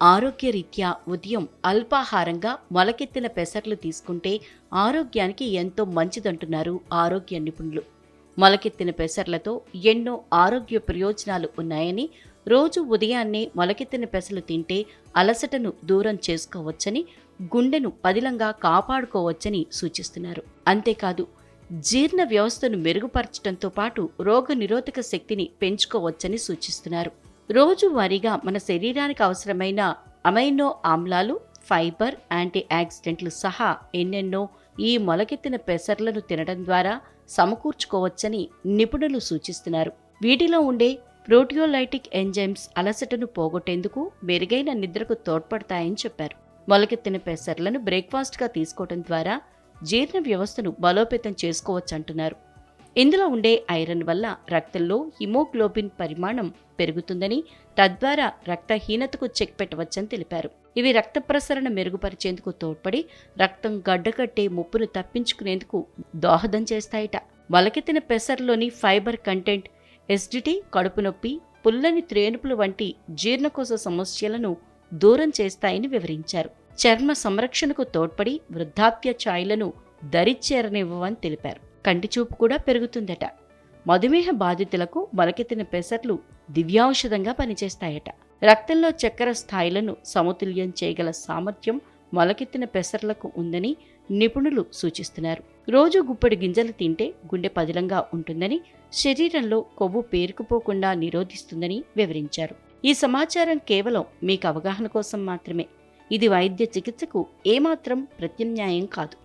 ఆరోగ్యరీత్యా ఉదయం అల్పాహారంగా మొలకెత్తిన పెసర్లు తీసుకుంటే ఆరోగ్యానికి ఎంతో మంచిదంటున్నారు ఆరోగ్య నిపుణులు. మొలకెత్తిన పెసర్లతో ఎన్నో ఆరోగ్య ప్రయోజనాలు ఉన్నాయని రోజు ఉదయాన్నే మొలకెత్తిన పెసలు తింటే అలసటను దూరం చేసుకోవచ్చని గుండెను పదిలంగా కాపాడుకోవచ్చని సూచిస్తున్నారు. అంతేకాదు జీర్ణ వ్యవస్థను మెరుగుపరచడంతో పాటు రోగ నిరోధక శక్తిని పెంచుకోవచ్చని సూచిస్తున్నారు. రోజువారీగా మన శరీరానికి అవసరమైన అమైనో ఆమ్లాలు ఫైబర్ యాంటీ ఆక్సిడెంట్లు సహా ఎన్నెన్నో ఈ మొలకెత్తిన పెసర్లను తినడం ద్వారా సమకూర్చుకోవచ్చని నిపుణులు సూచిస్తున్నారు. వీటిలో ఉండే ప్రోటియోలైటిక్ ఎంజైమ్స్ అలసటను పోగొట్టేందుకు మెరుగైన నిద్రకు తోడ్పడతాయని చెప్పారు. మొలకెత్తిన పెసర్లను బ్రేక్ఫాస్ట్గా తీసుకోవడం ద్వారా జీర్ణ వ్యవస్థను బలోపేతం చేసుకోవచ్చంటున్నారు. ఇందులో ఉండే ఐరన్ వల్ల రక్తంలో హిమోగ్లోబిన్ పరిమాణం పెరుగుతుందని తద్వారా రక్తహీనతకు చెక్ పెట్టవచ్చని తెలిపారు. ఇవి రక్త ప్రసరణ మెరుగుపరిచేందుకు తోడ్పడి రక్తం గడ్డకట్టే ముప్పును తప్పించుకునేందుకు దోహదం చేస్తాయట. మొలకెత్తిన పెసర్లోని ఫైబర్ కంటెంట్ ఎస్డిటీ కడుపు నొప్పి పుల్లని త్రేనుపులు వంటి జీర్ణకోశ సమస్యలను దూరం చేస్తాయని వివరించారు. చర్మ సంరక్షణకు తోడ్పడి వృద్ధాప్య ఛాయలను దరిచేరనివ్వవని తెలిపారు. కంటి చూపు కూడా పెరుగుతుందట. మధుమేహ బాధితులకు మొలకెత్తిన పెసర్లు దివ్యౌషధంగా పనిచేస్తాయట. రక్తంలో చక్కెర స్థాయిలను సమతుల్యం చేయగల సామర్థ్యం మొలకెత్తిన పెసర్లకు ఉందని నిపుణులు సూచిస్తున్నారు. రోజు గుప్పెడు గింజలు తింటే గుండె పదిలంగా ఉంటుందని శరీరంలో కొవ్వు పేరుకుపోకుండా నిరోధిస్తుందని వివరించారు. ఈ సమాచారం కేవలం మీకు అవగాహన కోసం మాత్రమే. ఇది వైద్య చికిత్సకు ఏమాత్రం ప్రత్యామ్నాయం కాదు.